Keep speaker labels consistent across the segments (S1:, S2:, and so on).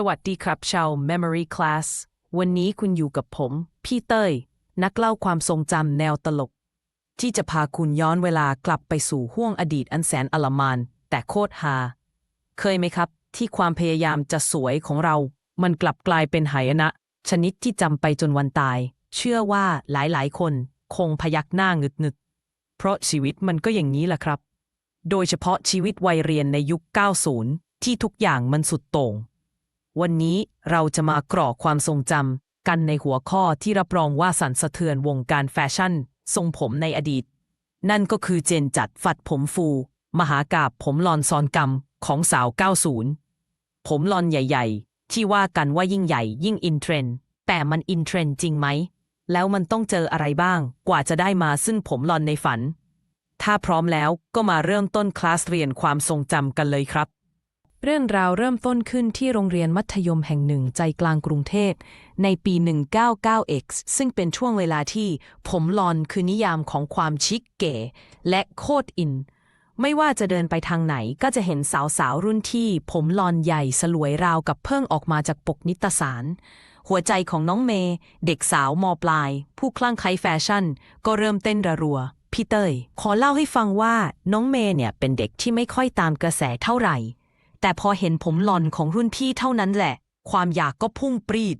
S1: สวัสดีครับชาว Memory Class วันนี้คุณอยู่กับผม พี่เต้ย นักเล่าความทรงจำแนวตลก ที่จะพาคุณย้อนเวลากลับไปสู่ห้วงอดีตอันแสนอลมาน แต่โคตรฮาเคยไหมครับ ที่ความพยายามจะสวยของเรา มันกลับกลายเป็นหายนะ ชนิดที่จำไปจนวันตาย เชื่อว่าหลายๆ คนคงพยักหน้างึดๆเพราะชีวิตมันก็อย่างนี้แหละครับ โดยเฉพาะชีวิตวัยเรียนในยุค 90 ที่ทุกอย่างมันสุดโต่ง วันนี้เราจะมากรอกความทรงจำกันในหัวข้อที่รับรองว่าสั่นสะเทือนวงการแฟชั่น ทรงผมในอดีต นั่นก็คือเจนจัดฝัดผมฟู มหากาบผมลอนซอนกำของสาว 90 ผมลอนใหญ่ ๆ ที่ว่ากันว่ายิ่งใหญ่ยิ่งอินเทรนด์แต่มันอินเทรนด์จริงไหม แล้วมันต้องเจออะไรบ้าง กว่าจะได้มาซึ่งผมลอนในฝัน ถ้าพร้อมแล้วก็มาเริ่มต้นคลาสเรียนความทรงจำกันเลยครับ เรื่องราวเริ่มต้นขึ้นที่โรงเรียนมัธยมแห่งหนึ่งใจกลางกรุงเทพในปี 199x ซึ่งเป็นช่วงเวลาที่ผมลอนคือนิยามของความชิคเก๋ และโคตรอิน ไม่ว่าจะเดินไปทางไหนก็จะเห็นสาวๆ รุ่นที่ผมลอนใหญ่สลวยราวกับเพิ่งออกมาจากปกนิตสาร หัวใจของน้องเมย์เด็กสาวมปลาย ผู้คลั่งไคล้แฟชั่น ก็เริ่มเต้นระรัวพี่เต้ยขอเล่าให้ฟังว่าน้องเมย์เนี่ยเป็นเด็กที่ไม่ค่อยตามกระแสเท่าไหร่ แต่พอเห็นผมหลอนของรุ่นพี่เท่านั้นแหละ ความอยากก็พุ่งปรีด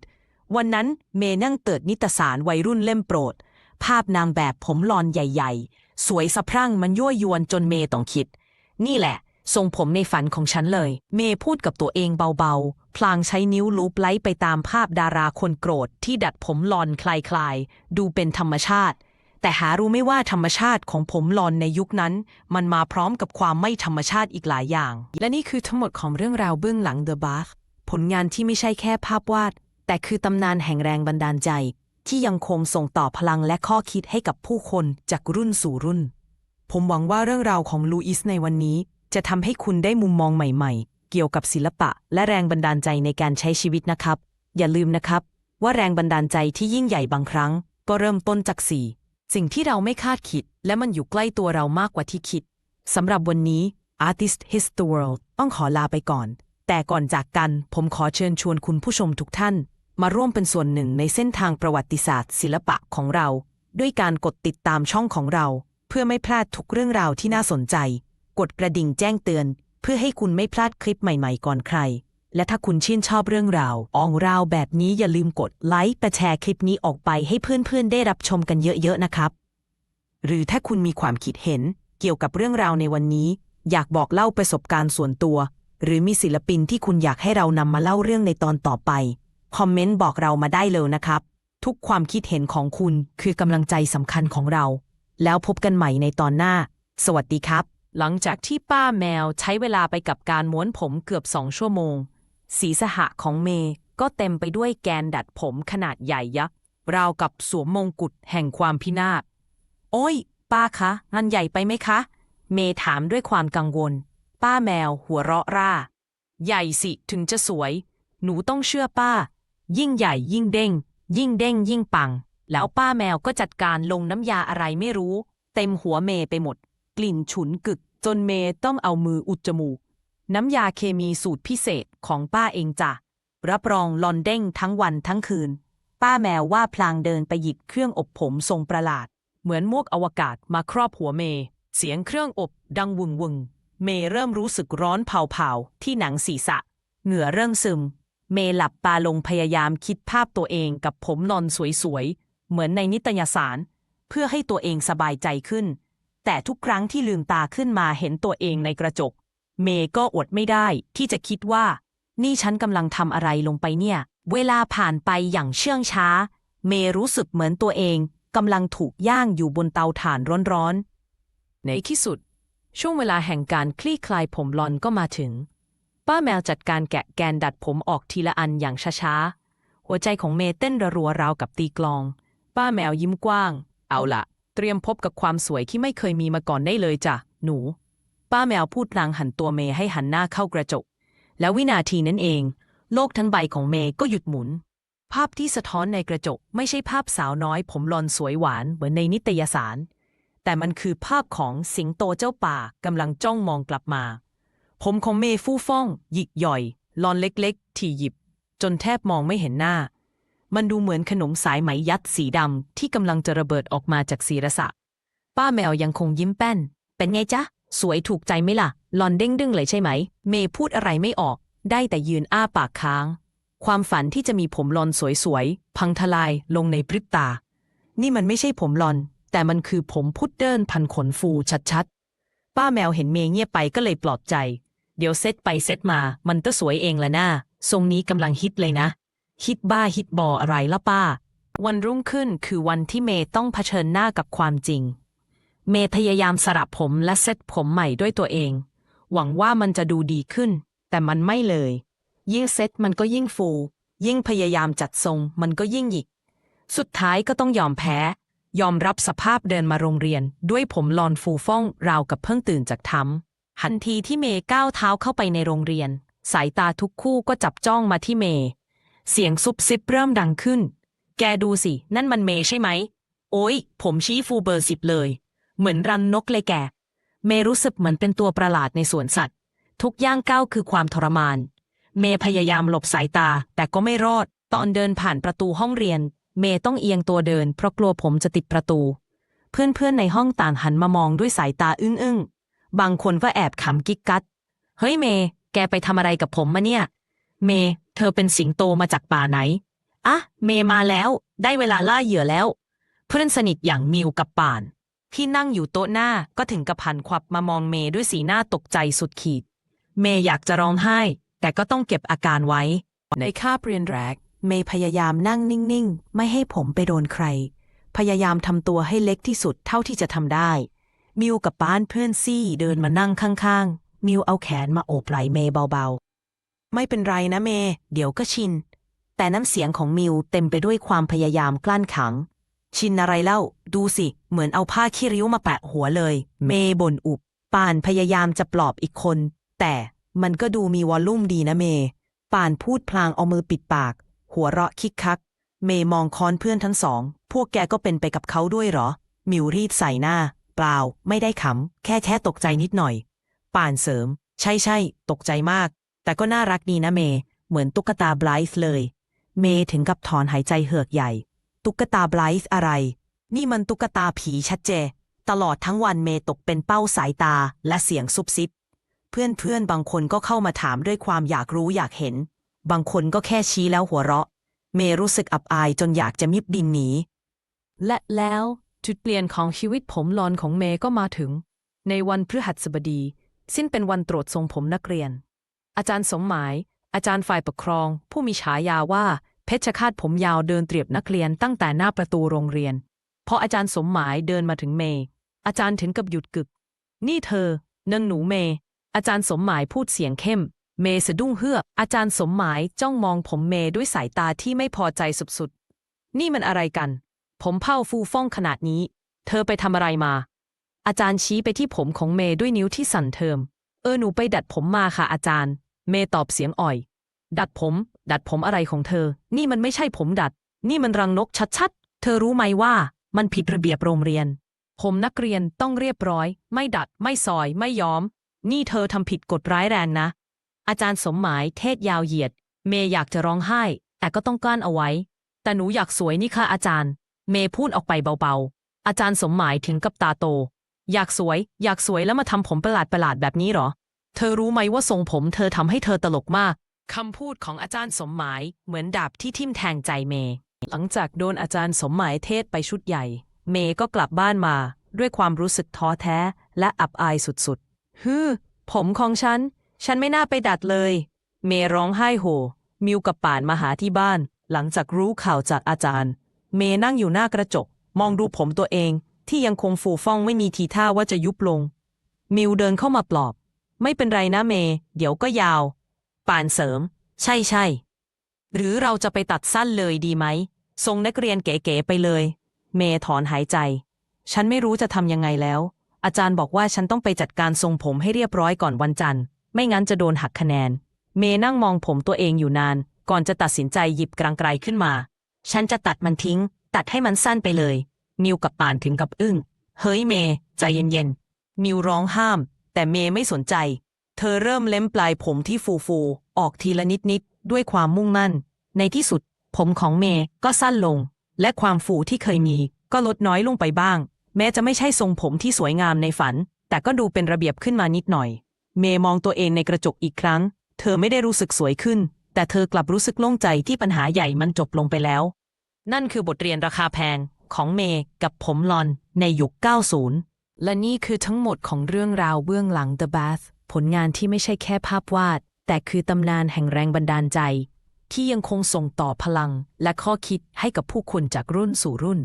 S1: วันนั้นเมย์นั่งเติดนิตสารวัยรุ่นเล่มโปรด ภาพนางแบบผมหลอนใหญ่ ๆ สวยสะพรั่งมันยั่วยวนจนเมย์ต้องคิด นี่แหละ ทรงผมในฝันของฉันเลย เมย์พูดกับตัวเองเบาๆ พลางใช้นิ้วลูบไล้ไปตามภาพดาราคนโกรธที่ดัดผมหลอนคลายๆ ดูเป็นธรรมชาติ แต่หารู้ไม่ว่าธรรมชาติของผมหลอนในยุคนั้น มันมาพร้อมกับความไม่ธรรมชาติอีกหลายอย่าง และนี่คือทั้งหมดของเรื่องราวเบื้องหลัง The b a t h ผลงานที่ไม่ใช่แค่ภาพวาด แต่คือตำนานแห่งแรงบันดาลใจ ที่ยังคงส่งต่อพลังและข้อคิดให้กับผู้คนจากรุ่นสู่รุ่น ผมหวังว่าเรื่องราวของลูอิสในวันนี้ จะทำให้คุณได้มุมมองใหม่ๆ เกี่ยวกับศิลปะ และแรงบันดาลใจในการใช้ชีวิตนะครับ อย่าลืมนะครับ ว่าแรงบันดาลใจที่ยิ่งใหญ่บางครั้ง ก็เริ่มต้นจากสี่ สิ่งที่เราไม่คาดคิด และมันอยู่ใกล้ตัวเรามากกว่าที่คิดสำหรับวันนี้ Artist His the World ต้องขอลาไปก่อน แต่ก่อนจากกันผมขอเชิญชวนคุณผู้ชมทุกท่าน มาร่วมเป็นส่วนหนึ่งในเส้นทางประวัติศาสตร์ ศิลปะของเรา ด้วยการกดติดตามช่องของเรา เพื่อไม่พลาดทุกเรื่องราวที่น่าสนใจ กดกระดิ่งแจ้งเตือน เพื่อให้คุณไม่พลาดคลิปใหม่ ๆ ก่อนใคร และถ้าคุณชื่นชอบเรื่องราวอองราวแบบนี้อย่าลืมกดไลค์และแชร์คลิปนี้ออกไปให้เพื่อนๆ ได้รับชมกันเยอะๆนะครับ หรือถ้าคุณมีความคิดเห็นเกี่ยวกับเรื่องราวในวันนี้ อยากบอกเล่าประสบการณ์ส่วนตัว หรือมีศิลปินที่คุณอยากให้เรานำมาเล่าเรื่องในตอนต่อไป คอมเมนต์บอกเรามาได้เลยนะครับ ทุกความคิดเห็นของคุณคือกำลังใจสำคัญของเรา แล้วพบกันใหม่ในตอนหน้า สวัสดีครับ หลังจากที่ป้าแมวใช้เวลาไปกับการม้วนผมเกือบสองชั่วโมง ศีรษะของเมย์ก็เต็มไปด้วยแกนดัดผมขนาดใหญ่ยักษ์ราวกับสวมมงกุฎแห่งความพินาศ โอ้ย ป้าคะงานใหญ่ไปไหมคะ เมย์ถามด้วยความกังวล ป้าแมวหัวเราะร่า ใหญ่สิถึงจะสวย หนูต้องเชื่อป้า ยิ่งใหญ่ยิ่งเด้ง ยิ่งเด้งยิ่งปัง แล้วป้าแมวก็จัดการลงน้ำยาอะไรไม่รู้ เต็มหัวเมย์ไปหมด กลิ่นฉุนกึก จนเมย์ต้องเอามืออุดจมูก น้ำยาเคมีสูตรพิเศษของป้าเองจ้ะ รับรองลอนเด้งทั้งวันทั้งคืน ป้าแมวว่าพลางเดินไปหยิบเครื่องอบผมทรงประหลาด เหมือนมวกอวกาศมาครอบหัวเมยเสียงเครื่องอบดังวุงวุงเมยเริ่มรู้สึกร้อนเผาๆที่หนังศีรษะ เหงื่อเริ่มซึม เมยหลับตาลงพยายามคิดภาพตัวเองกับผมนอนสวยๆ เหมือนในนิตยสาร เพื่อให้ตัวเองสบายใจขึ้น แต่ทุกครั้งที่ลืมตาขึ้นมาเห็นตัวเองในกระจก เมย์ก็อดไม่ได้ที่จะคิดว่า นี่ฉันกำลังทำอะไรลงไปเนี่ย เวลาผ่านไปอย่างเชื่องช้า เมย์รู้สึกเหมือนตัวเองกำลังถูกย่างอยู่บนเตาถ่านร้อนๆ ในที่สุด ช่วงเวลาแห่งการคลี่คลายผมลอนก็มาถึง ป้าแมวจัดการแกะแกนดัดผมออกทีละอันอย่างช้าๆ หัวใจของเมย์เต้นระรัวราวกับตีกลอง ป้าแมวยิ้มกว้าง เอาละเตรียมพบกับความสวยที่ไม่เคยมีมาก่อนได้เลยจ้ะหนู ป้าแมวพูดพลางหันตัวเมย์ให้หันหน้าเข้ากระจก แล้ววินาทีนั้นเอง โลกทั้งใบของเมย์ก็หยุดหมุน ภาพที่สะท้อนในกระจกไม่ใช่ภาพสาวน้อย ผมหลอนสวยหวานเหมือนในนิตยสาร แต่มันคือภาพของสิงโตเจ้าป่ากำลังจ้องมองกลับมา ผมของเมย์ฟู่ฟ่อง หยิกหย่อยลอนเล็กๆ ที่หยิบ จนแทบมองไม่เห็นหน้า มันดูเหมือนขนมสายไหมยัดสีดำที่กำลังจะระเบิดออกมาจากศีรษะ ป้าแมวยังคงยิ้มแป้น เป็นไงจ๊ะ สวยถูกใจไหมล่ะ หลอนเด้งดึงเลยใช่ไหม เมย์พูดอะไรไม่ออก ได้แต่ยืนอ้าปากค้าง ความฝันที่จะมีผมลอนสวยๆ พังทลายลงในพริบตา นี่มันไม่ใช่ผมลอน แต่มันคือผมพุดเดิ้ลพันขนฟูชัดๆ ป้าแมวเห็นเมย์เงียบไปก็เลยปลอบใจ เดี๋ยวเซตไปเซตมา มันก็สวยเองละน้า ทรงนี้กำลังฮิตเลยนะ ฮิตบ้าฮิตบออะไรละป้า วันรุ่งขึ้นคือวันที่เมย์ต้องเผชิญหน้ากับความจริง เมย์พยายามสระผมและเซ็ตผมใหม่ด้วยตัวเอง หวังว่ามันจะดูดีขึ้น แต่มันไม่เลย ยิ่งเซ็ตมันก็ยิ่งฟู ยิ่งพยายามจัดทรงมันก็ยิ่งหยิก สุดท้ายก็ต้องยอมแพ้ ยอมรับสภาพเดินมาโรงเรียน ด้วยผมลอนฟูฟ่องราวกับเพิ่งตื่นจากถ้ำทันทีที่เมย์ก้าวเท้าเข้าไปในโรงเรียน สายตาทุกคู่ก็จับจ้องมาที่เมย์เสียงซุบซิบเริ่มดังขึ้น แกดูสิ นั่นมันเมย์ใช่ไหม โอ้ยผมชี้ฟูเบอร์สิบเลย เหมือนรังนกเลยแกเมรู้สึกเหมือนเป็นตัวประหลาดในสวนสัตว์ ทุกย่างก้าวคือความทรมาน เมพยายามหลบสายตาแต่ก็ไม่รอด ตอนเดินผ่านประตูห้องเรียน เมต้องเอียงตัวเดิน เพราะกลัวผมจะติดประตู เพื่อนๆในห้องต่างหันมามองด้วยสายตาอึ้งๆ บางคนก็แอบขำกิ๊กกัด เฮ้ยเมย์แกไปทำอะไรกับผมมาเนี่ย เมย์เธอเป็นสิงโตมาจากป่าไหนอะเมย์มาแล้ว ได้เวลาล่าเหยื่อแล้ว เพื่อนสนิทอย่างมิวกับป่าน ที่นั่งอยู่โต๊ะหน้าก็ถึงกับหันขวับมามองเมย์ด้วยสีหน้าตกใจสุดขีด เมย์อยากจะร้องไห้ แต่ก็ต้องเก็บอาการไว้ ในคาบเรียนแรก เมย์พยายามนั่งนิ่งๆ ไม่ให้ผมไปโดนใคร พยายามทำตัวให้เล็กที่สุดเท่าที่จะทำได้ มิวกับป้านเพื่อนซี่เดินมานั่งข้างๆ มิวเอาแขนมาโอบไหล่เมย์เบาๆ ไม่เป็นไรนะเมย์เดี๋ยวก็ชิน แต่น้ำเสียงของมิวเต็มไปด้วยความพยายามกลั้นขัง ชินอะไรเล่า ดูสิ เหมือนเอาผ้าขี้ริ้วมาแปะหัวเลย เมย์บ่นอุบ ป่านพยายามจะปลอบอีกคน แต่มันก็ดูมีวอลลุ่มดีนะเมย์ป่านพูดพลางเอามือปิดปาก หัวเราะคิกคัก เมย์มองค้อนเพื่อนทั้งสอง พวกแกก็เป็นไปกับเขาด้วยเหรอ มิวรีดใส่หน้า เปล่า ไม่ได้ขำ แค่แค่ตกใจนิดหน่อย ป่านเสริม ใช่ใช่ตกใจมาก แต่ก็น่ารักดีนะเมย์เหมือนตุ๊กตาไบรท์เลย เมย์ถึงกับถอนหายใจเหือกใหญ่ ตุ๊กตาไบรท์อะไร นี่มันตุ๊กตาผีชัดเจ ตลอดทั้งวันเมย์ตกเป็นเป้าสายตาและเสียงซุบซิบเพื่อนเพื่อนๆบางคนก็เข้ามาถามด้วยความอยากรู้อยากเห็น บางคนก็แค่ชี้แล้วหัวเราะ เมย์รู้สึกอับอายจนอยากจะมิบดินหนี และแล้วจุดเปลี่ยนของชีวิตผมลอนของเมย์ก็มาถึง ในวันพฤหัสบดี สิ้นเป็นวันตรวจทรงผมนักเรียน อาจารย์สมหมาย อาจารย์ฝ่ายปกครอง ผู้มีฉายาว่า เพชรคาดผมยาวเดินเตรียบนักเรียนตั้งแต่หน้าประตูโรงเรียน พออาจารย์สมหมายเดินมาถึงเมย์อาจารย์ถึงกับหยุดกึก นี่เธอนางหนูเมย์อาจารย์สมหมายพูดเสียงเข้ม เมย์สะดุ้งเฮือกอาจารย์สมหมายจ้องมองผมเมย์ด้วยสายตาที่ไม่พอใจสุดๆ นี่มันอะไรกัน ผมเผ้าฟูฟ่องขนาดนี้ เธอไปทำอะไรมา อาจารย์ชี้ไปที่ผมของเมย์ด้วยนิ้วที่สั่นเทิม เออหนูไปดัดผมมาค่ะอาจารย์ เมย์ตอบเสียงอ่อย ดัดผม ดัดผมอะไรของเธอ นี่มันไม่ใช่ผมดัด นี่มันรังนกชัดๆ เธอรู้ไหมว่ามันผิดระเบียบโรงเรียน ผมนักเรียนต้องเรียบร้อย ไม่ดัด ไม่ซอย ไม่ย้อม นี่เธอทำผิดกฎร้ายแรงนะ อาจารย์สมหมายเทศยาวเหยียด เมย์อยากจะร้องไห้ แต่ก็ต้องกลั้นเอาไว้ แต่หนูอยากสวยนี่ค่ะอาจารย์ เมย์พูดออกไปเบาๆ อาจารย์สมหมายถึงกับตาโต อยากสวย อยากสวยแล้วมาทำผมประหลาดประหลาดๆแบบนี้หรอ เธอรู้ไหมว่าทรงผมเธอทำให้เธอตลกมาก คำพูดของอาจารย์สมหมายเหมือนดาบที่ทิ่มแทงใจเมย์หลังจากโดนอาจารย์สมหมายเทศไปชุดใหญ่ เมย์ก็กลับบ้านมา ด้วยความรู้สึกท้อแท้ และอับอายสุดๆฮือผมของฉัน ฉันไม่น่าไปดัดเลย เมย์ร้องไห้โฮมิวกับป่านมาหาที่บ้าน หลังจากรู้ข่าวจากอาจารย์ เมย์นั่งอยู่หน้ากระจก มองดูผมตัวเอง ที่ยังคงฟูฟ่องไม่มีทีท่าว่าจะยุบลง มิวเดินเข้ามาปลอบ ไม่เป็นไรนะเมย์เดี๋ยวก็ยาว ป่านเสริม ใช่ใช่ หรือเราจะไปตัดสั้นเลยดีไหม ทรงนักเรียนเก๋ๆไปเลย เมย์ถอนหายใจ ฉันไม่รู้จะทำยังไงแล้ว อาจารย์บอกว่าฉันต้องไปจัดการทรงผมให้เรียบร้อยก่อนวันจันทร์ ไม่งั้นจะโดนหักคะแนน เมย์นั่งมองผมตัวเองอยู่นาน ก่อนจะตัดสินใจหยิบกลางไกลขึ้นมา ฉันจะตัดมันทิ้ง ตัดให้มันสั้นไปเลยมิวกับป่านถึงกับอึ้ง เฮ้ยเมย์ใจเย็นๆมิวร้องห้าม แต่เมย์ไม่สนใจ เธอเริ่มเล็มปลายผมที่ฟูๆออกทีละนิดๆด้วยความมุ่งมั่น ในที่สุด ผมของเมย์ก็สั้นลง และความฟูที่เคยมี ก็ลดน้อยลงไปบ้าง แม้จะไม่ใช่ทรงผมที่สวยงามในฝัน แต่ก็ดูเป็นระเบียบขึ้นมานิดหน่อย เมย์มองตัวเองในกระจกอีกครั้ง เธอไม่ได้รู้สึกสวยขึ้น แต่เธอกลับรู้สึกโล่งใจที่ปัญหาใหญ่มันจบลงไปแล้ว นั่นคือบทเรียนราคาแพงของเมย์กับผมลอนในยุค 90 และนี่คือทั้งหมดของเรื่องราวเบื้องหลัง The Bath ผลงานที่ไม่ใช่แค่ภาพวาด แต่คือตำนานแห่งแรงบันดาลใจ ที่ยังคงส่งต่อพลังและข้อคิดให้กับผู้คนจากรุ่นสู่รุ่น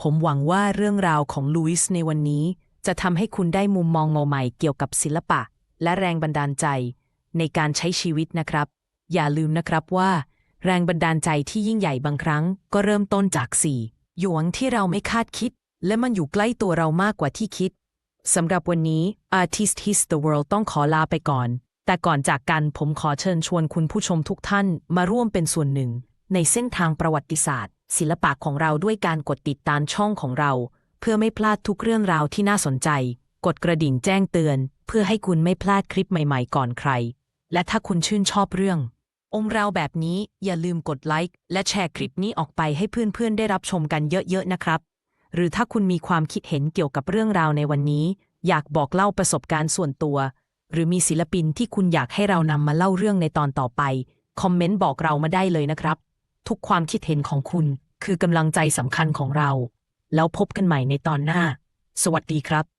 S1: ผมหวังว่าเรื่องราวของลุยส์ในวันนี้ จะทำให้คุณได้มุมมองใหม่เกี่ยวกับศิลปะ และแรงบันดาลใจ ในการใช้ชีวิตนะครับ อย่าลืมนะครับว่า แรงบันดาลใจที่ยิ่งใหญ่บางครั้ง ก็เริ่มต้นจากสี่หยวนที่เราไม่คาดคิด และมันอยู่ใกล้ตัวเรามากกว่าที่คิด สำหรับวันนี้ Artist His the World ต้องขอลาไปก่อน แต่ก่อนจากกันผมขอเชิญชวนคุณผู้ชมทุกท่านมาร่วมเป็นส่วนหนึ่ง ในเส้นทางประวัติศาสตร์ ศิลปะของเราด้วยการกดติดตามช่องของเรา เพื่อไม่พลาดทุกเรื่องราวที่น่าสนใจ กดกระดิ่งแจ้งเตือน เพื่อให้คุณไม่พลาดคลิปใหม่ๆ ก่อนใคร และถ้าคุณชื่นชอบเรื่อง องค์ราแบบนี้อย่าลืมกดไลค์และแชร์คลิปนี้ออกไปให้เพื่อนๆได้รับชมกันเยอะๆนะครับ หรือถ้าคุณมีความคิดเห็นเกี่ยวกับเรื่องราวในวันนี้ อยากบอกเล่าประสบการณ์ส่วนตัว หรือมีศิลปินที่คุณอยากให้เรานำมาเล่าเรื่องในตอนต่อไป คอมเมนต์บอกเรามาได้เลยนะครับ ทุกความคิดเห็นของคุณคือกำลังใจสำคัญของเรา แล้วพบกันใหม่ในตอนหน้า สวัสดีครับ